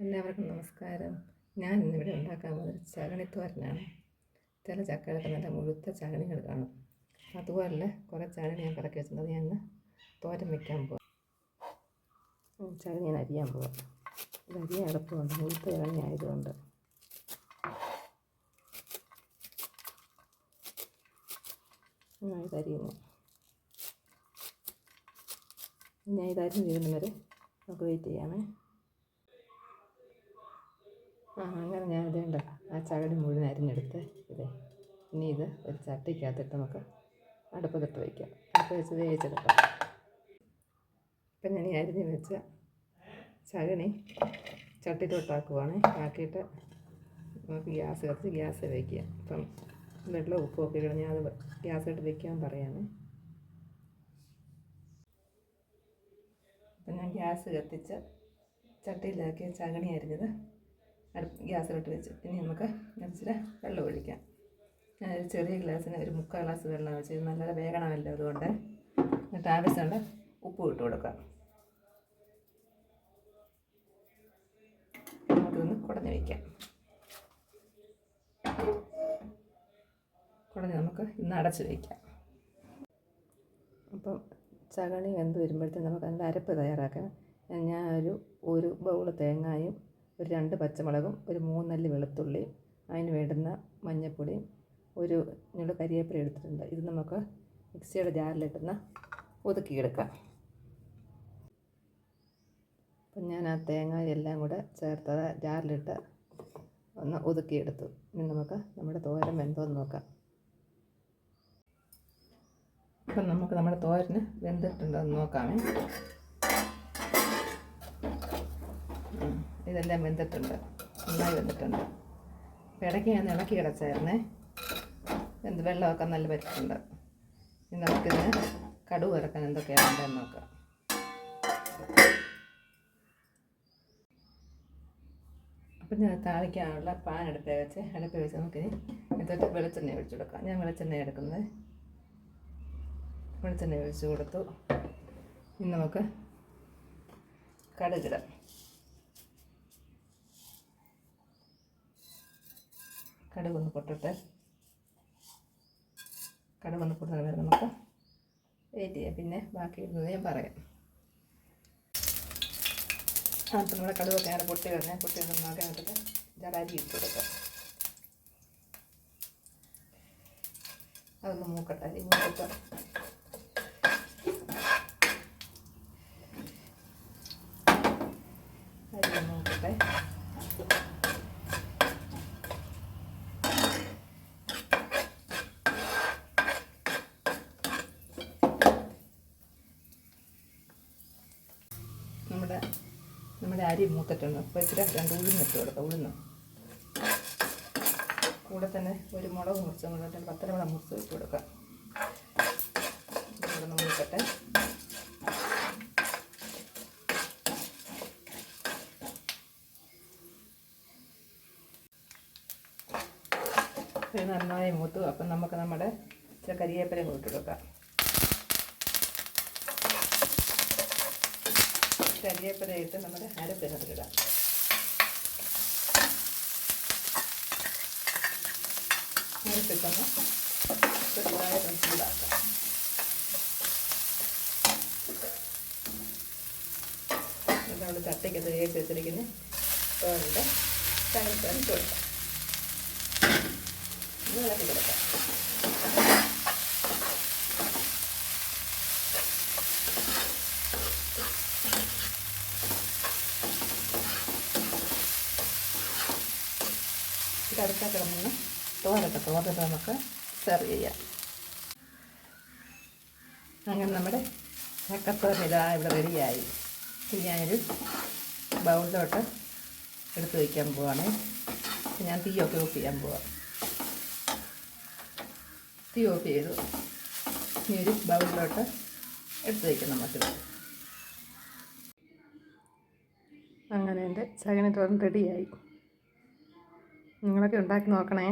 എല്ലാവർക്കും നമസ്കാരം. ഞാൻ ഇന്നിവിടെ ഉണ്ടാക്കാൻ പോകുന്നത് ചകണിത്തോരനാണ് ചില ചക്കകളൊക്കെ നല്ല മുഴുത്ത ചകണികൾ കാണും. അതുപോലെ കുറേ ചകണി ഞാൻ കറക്കി വെച്ചിട്ടുണ്ട്. ഞാൻ തോരൻ വയ്ക്കാൻ പോകാം ചകണി ഞാൻ അരിയാൻ പോകാം ഇത് അരിയാൻ എളുപ്പമുണ്ട്. മുഴുത്ത ചകണി ആയതുകൊണ്ട് ഞാൻ. ഇത് അരിയുന്നു ഞാൻ നമുക്ക് വെയിറ്റ് ചെയ്യാമേ. അങ്ങനെ ഞാൻ ഇതേണ്ട ആ ചകടി മുഴുവൻ അരിഞ്ഞെടുത്ത് ഇതേ ഇനി ഇത് ഒരു ചട്ടിക്കകത്തിട്ട് നമുക്ക് അടുപ്പത്തിട്ട് വയ്ക്കാം അടുപ്പ് വെച്ച് വേവിച്ചെടുക്കാം. ഇപ്പം ഞാൻ ഈ അരിഞ്ഞ് വെച്ച ചകണി ചട്ടിയിലോട്ടാക്കുവാണ് ആക്കിയിട്ട് നമുക്ക് ഗ്യാസ് കത്തിച്ച് ഗ്യാസ് വയ്ക്കുക അപ്പം വെള്ളം ഉപ്പൊക്കെ ഇടണം. ഞാൻ അത് ഗ്യാസിട്ട് വെക്കാൻ പറയാണ്. അപ്പം ഞാൻ ഗ്യാസ് കത്തിച്ച് ചട്ടിയിലാക്കിയ ചകണി അരിഞ്ഞത് അടുപ്പ് ഗ്യാസിലോട്ട് വെച്ച്. ഇനി നമുക്ക് ഇച്ചിരി വെള്ളം ഒഴിക്കാം. ഞാനൊരു ചെറിയ ഗ്ലാസ്സിന് ഒരു മുക്കാൽ ഗ്ലാസ് വെള്ളം വെച്ച് നല്ല വേഗണമല്ലോ അതുകൊണ്ട് എന്നിട്ട് ആവശ്യമുണ്ട് ഉപ്പ് ഇട്ട് കൊടുക്കാം. നമുക്കിതൊന്ന് കുടഞ്ഞ് വയ്ക്കാം കുടഞ്ഞ് നമുക്ക് ഇന്ന് അടച്ച് വയ്ക്കാം അപ്പം ചകണി വെന്ത് വരുമ്പോഴത്തേക്കും നമുക്ക് അതിന്റെ അരപ്പ് തയ്യാറാക്കാം. ഞാൻ ഒരു ഒരു ബൗൾ തേങ്ങായും ഒരു രണ്ട് പച്ചമുളകും ഒരു മൂന്നല്ലി വെളുത്തുള്ളിയും അതിന് വേണ്ടുന്ന മഞ്ഞൾപ്പൊടിയും ഒരു ഞങ്ങൾ കരിയേപ്പില എടുത്തിട്ടുണ്ട്. ഇത് നമുക്ക് മിക്സിയുടെ ജാറിലിട്ടുന്ന ഒതുക്കിയെടുക്കാം. അപ്പം ഞാൻ ആ തേങ്ങ എല്ലാം കൂടെ അത് ജാറിലിട്ട് ഒന്ന് ഒതുക്കിയെടുത്തു. ഇനി നമുക്ക് നമ്മുടെ തോരൻ വെന്തോന്ന് നോക്കാം. അപ്പം നമുക്ക് നമ്മുടെ തോരന് വെന്തിട്ടുണ്ടോ എന്ന് നോക്കാമേ. ഇതെല്ലാം വെന്തിട്ടുണ്ട്. നന്നായി വെന്തിട്ടുണ്ട്. ഇടയ്ക്ക് ഞാൻ ഇളക്കി കിടച്ചായിരുന്നേ എന്ത് വെള്ളമൊക്കെ നല്ല പറ്റിട്ടുണ്ട് ഇനി നമുക്കിത് കടുവ് ഇറക്കാൻ എന്തൊക്കെയാണ് വേണ്ടതെന്ന് നോക്കാം. അപ്പം ഞാൻ താളിക്കാനുള്ള പാൻ അടുപ്പേ വെച്ച് അടുപ്പ് വെച്ച് നമുക്കിനി എന്നിട്ട് വെളിച്ചെണ്ണ ഒഴിച്ചു കൊടുക്കാം. ഞാൻ വെളിച്ചെണ്ണ എടുക്കുന്നത്. വെളിച്ചെണ്ണ ഒഴിച്ച് കൊടുത്തു. ഇനി നമുക്ക് കടുകിടാം. കടുകൊന്ന് പൊട്ടട്ടെ. കടുകൊന്ന് പൊട്ടുന്ന വരെ നമുക്ക് വെയിറ്റ് ചെയ്യാം. പിന്നെ ബാക്കി ഇരുന്നത് ഞാൻ പറയാം. അപ്പം നമ്മുടെ കടുവൊക്കെ അങ്ങനെ പൊട്ടി വരണേ. പൊട്ടി വന്ന് നമുക്ക് വേണ്ടിയിട്ട് ജറാരി ഇട്ട് കൊടുക്കാം. അതൊന്ന് മൂക്കട്ടെ. അരി മൂക്കട്ടെ അരി ഒന്ന് മൂക്കട്ടെ നമ്മുടെ നമ്മുടെ അരി മൂത്തിട്ടുണ്ട്. അപ്പോൾ ഇച്ചിരി രണ്ട് ഉഴുന്നിട്ട് കൊടുക്കാം ഉഴുന്ന്. കൂടെ തന്നെ ഒരു മുളക് മുറിച്ച് മുളക് പത്തരമുളക് മുറിച്ച് ഇട്ട് കൊടുക്കാം. ഇത് നന്നായി മൂത്തു. അപ്പം നമുക്ക് നമ്മുടെ ഇച്ചിരി കരിയേപ്പില കൂട്ടി ഇട്ട് നമ്മുടെ അരപ്പിനകത്തിടാം അരപ്പിട്ടൊന്ന് ചെറുതായിട്ടൊന്ന് ചൂടാക്കാം. നമ്മൾ ചട്ടയ്ക്ക് വേവിച്ച് വെച്ചിരിക്കുന്ന കൊടുക്കാം ഇളക്കി കൊടുക്കാം. ഇത് അടുത്ത കിടന്ന് തോരട്ടെ. തോരട്ട് നമുക്ക് സെർവ് ചെയ്യാം. അങ്ങനെ നമ്മുടെ ചക്കത്തോരൻ ഇതാ ഇവിടെ റെഡിയായി. ഇനി ഞാനൊരു ബൗളിലോട്ട് എടുത്ത് വയ്ക്കാൻ പോവാണ്. ഞാൻ തീയൊക്കെ ഓഫ് ചെയ്യാൻ പോവാം. തീ ഓഫ് ചെയ്തു. ഇനി ഒരു ബൗളിലോട്ട് എടുത്ത് വയ്ക്കാം നമുക്കിത് അങ്ങനെ എന്റെ ചകനി തോരൻ റെഡിയായി. നിങ്ങളൊക്കെ ഉണ്ടാക്കി നോക്കണേ.